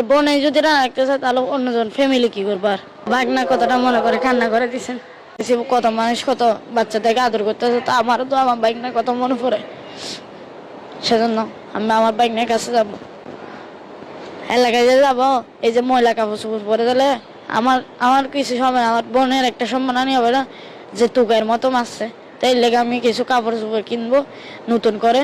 নিজের বোনে যদি রাখতে চায়, তাহলে অন্যজন ফ্যামিলি কি করব আর? বাগনা কতটা মনে করে কান্না করে দিছেন। কত মানুষ কত বাচ্চাদেরকে আদর করতেছে, তো আমারও তো আমার বাইক না কত মনে পড়ে। সেজন্য আমি আমার বাইক নিয়ে কাছে যাব। এলাকায় যে যাব, এই যে ময়লা কাপড় চোপড় পরে দিলে আমার আমার কিছু সময় আমার বোনের একটা সম্মানই হবে না? যে তুকের মতো মারছে। তাই লেগে আমি কিছু কাপড় চোপড় কিনবো, নতুন করে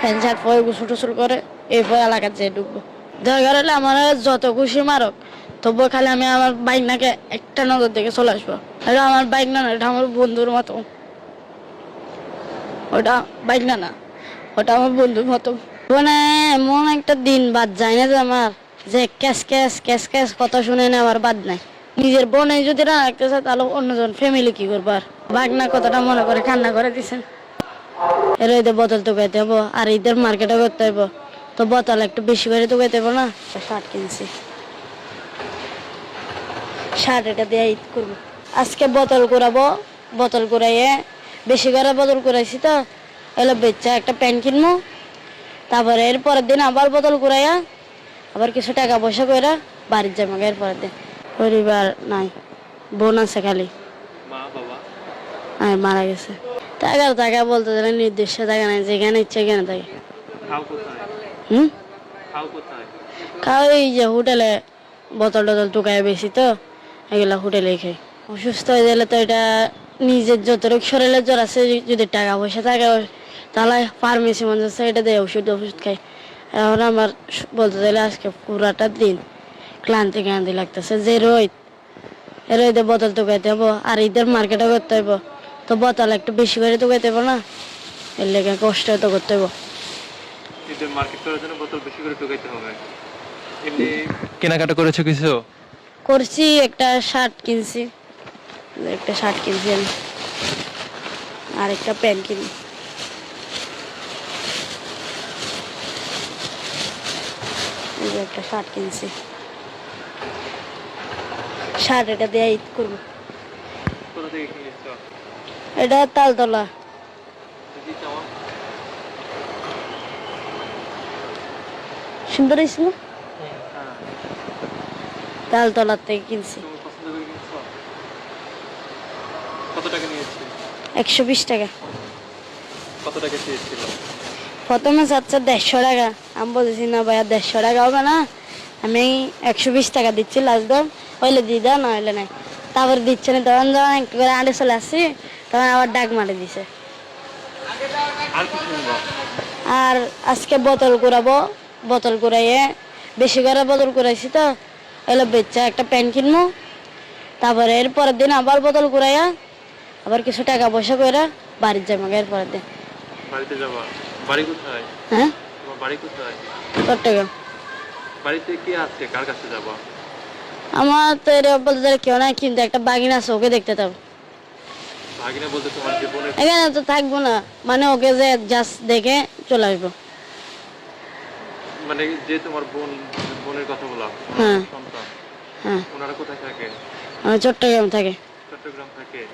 প্যান্ট শার্ট পরে গোসল টোসল করে, এরপর এলাকার যেয়ে ঢুকবো। দরকার হলে আমার যত খুশি মারক, তবুও খালি আমি আমার বাইক নাকে একটা নজর দেখে চলে আসব। এটা আমার বাইক না না এটা আমার বন্ধুর মতো। ওটা বাইক না না ওটা আমার বন্ধুর মতো। মানে এমন একটা দিন বাদ যায় না যে আমার, যে ক্যাশ ক্যাশ ক্যাশ ক্যাশ কথা শুনে না আমার বাদ নাই। নিজের বোনে যদি না রাখতে চায়, তাহলে অন্যজন ফ্যামিলি কি করব আর? বাগনা কথাটা মনে করে কান্না করে দিছেন। এর ঈদের বোতল তো খাইতে হব, আর ঈদের মার্কেটে করতে হইব। তো বোতল একটু বেশি করে তো খাইতে না শার্ট কিনছি। শার্ট এটা দিয়ে ঈদ করব। আজকে বোতল করাবো বোতল করাইয়ে বেশি করে বোতল করাইছি তো এলো বেচা একটা প্যান্ট কিনবো। তারপরে এর পরের দিন আবার বোতল করাইয়া আবার কিছু টাকা পয়সা কইরা বাড়ির যাব এর পরের দিন। পরিবার নাই বোন আছে খালি। বাবা? আর মারা গেছে। টাকার টাকা বলতে গেলে নির্দিষ্ট টাকা নাই যেখানে ইচ্ছে এখানে থাকে। হুম? খাও এই যে হোটেলে বোতল টোতল টুকায় বেশি তো এগুলা হোটেলে খাই। অসুস্থ হয়ে গেলে তো এটা নিজের যতটুকু শরীরে জ্বর আছে যদি টাকা পয়সা থাকে তাহলে ফার্মেসি মনে হচ্ছে এটা দেয় ওষুধ ওষুধ খাই। এখন আমার বলতে গেলে আজকে পুরাটা দিন ক্লান্তি ক্লান্তি লাগতেছে যে রোদ এ রোদে বোতল টুকাইতে হব আর ঈদের মার্কেটে করতে হইব। তো বোতল একটু বেশি করে টুকাইতে হব না এর লেগে কষ্ট তো করতে হইব। ঈদের মার্কেট করার জন্য বোতল বেশি করে ঢুকাইতে হবে। এমনি কেনাকাটা করেছ কিছু? করছি একটা শার্ট কিনছি। একটা শার্ট কিনছি আমি। আর একটা প্যান্ট কিনি একটা শার্ট কিনছি। শার্ট এটা দিয়ে ঈদ করব। কোথা থেকে কিনেছো? এটা তালতলা যদি চাও সুন্দর হয়েছিল হ্যাঁ। তালতলার থেকে কিনছি। একশো বিশ টাকা। প্রথমে চাচ্ছে দেড়শো টাকা। আমি বলছি না ভাইয়া দেড়শো টাকা হবে না। আমি একশো বিশ টাকা দিচ্ছি লাস্ট দাম হইলে দিয়ে দাও না হইলে নাই। তারপর দিচ্ছে না। তখন যখন একটু করে আড়ে চলে আসছি তখন আবার ডাক মারে দিছে। আর আজকে বোতল কুড়াবো। বোতল কুড়াইয়ে বেশি করে বোতল করাইছি তো এলো বেচ্চা একটা প্যান্ট কিনবো তারপরে এর পরের দিন আবার বোতল করাইয়া আবার কিছু টাকা পয়সা করে বাড়ির যাব এর পরের দিন। বাড়িতে যাবা? বাড়ি কোথায়? হ্যাঁ? বাড়ি কোথায়? চট্টগ্রাম। বাড়িতে কে আছে? কার কাছে যাবা? আমার তো এরকম বলতে কেউ কিন্তু একটা বাগিনা আছে ওকে দেখতে যাব। এখানে তো থাকব না মানে ওকে যে জাস্ট দেখে চলে আসব। মানে যে তোমার বোন বোনের কথা বলা হ্যাঁ। সন্তান হ্যাঁ। ওনারা কোথায় থাকে? চট্টগ্রাম থাকে। চট্টগ্রাম থাকে।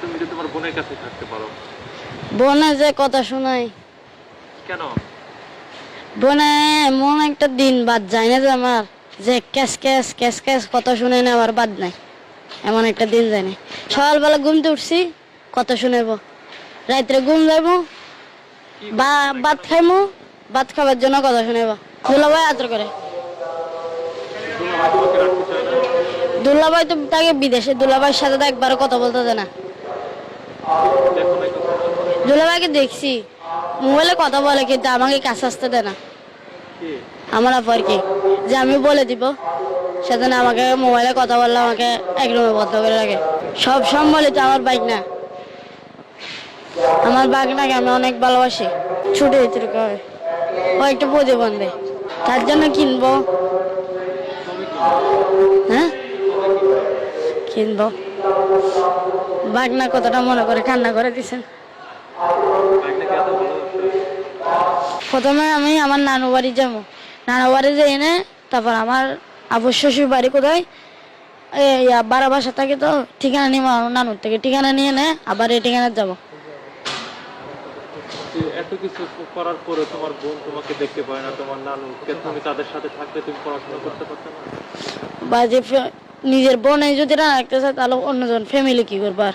তুমি তো তোমার বোনের কাছে থাকতে পারো। বোনে যে কথা শোনাই কেন? বোনে এমন একটা দিন বাদ যায় না যে আমার যে ক্যাশ ক্যাশ ক্যাশ ক্যাশ কথা শুনে না আমার বাদ নাই। এমন একটা দিন যায় না। সকালবেলা ঘুমতে উঠছি কথা শুনেবো। রাত্রে ঘুম যাইবো বা ভাত খাইমো ভাত খাবার জন্য কথা শুনেবো দুলাভাই আদর করে। দুলাভাই তো তাকে বিদেশে, দুলাভাইয়ের সাথে তো একবারও কথা বলতে দেয় না। দুলাভাইকে দেখছি, মোবাইলে কথা বলে কিন্তু আমাকে কাছে আসতে দেয় না। আমার আপার কি, যে আমি বলে দিব সেদিন আমাকে মোবাইলে কথা বললে আমাকে এক রুমে বদ্ধ করে রাখে। সব সম্বলিত আমার বাইক না আমার বাইক নাকি আমি অনেক ভালোবাসি। ছুটে ভিতরে হয় ও একটু প্রতিবন্ধী তার জন্য কিনবো। হ্যাঁ? কিনবো। বাগনা কতটা মনে করে কান্না করে দিছেন। প্রথমে আমি আমার নানু বাড়ি যাব। নানু বাড়ি যাই এনে তারপর আমার আবু শ্বশুর বাড়ি কোথায়? এই বারো বাসা থাকে তো, ঠিকানা নিয়ে নানুর থেকে ঠিকানা নিয়ে নে, আবার এই ঠিকানা যাব। যে এত কিছু করার পরে তোমার বোন তোমাকে দেখতে পায় না, তোমার নানু কে তুমি তাদের সাথে থাকতে তুমি পড়াশোনা করতে পারতে না? বা যে নিজের বোনে যদি রাখতে চায়, তাহলে অন্যজন ফ্যামিলি কি করবার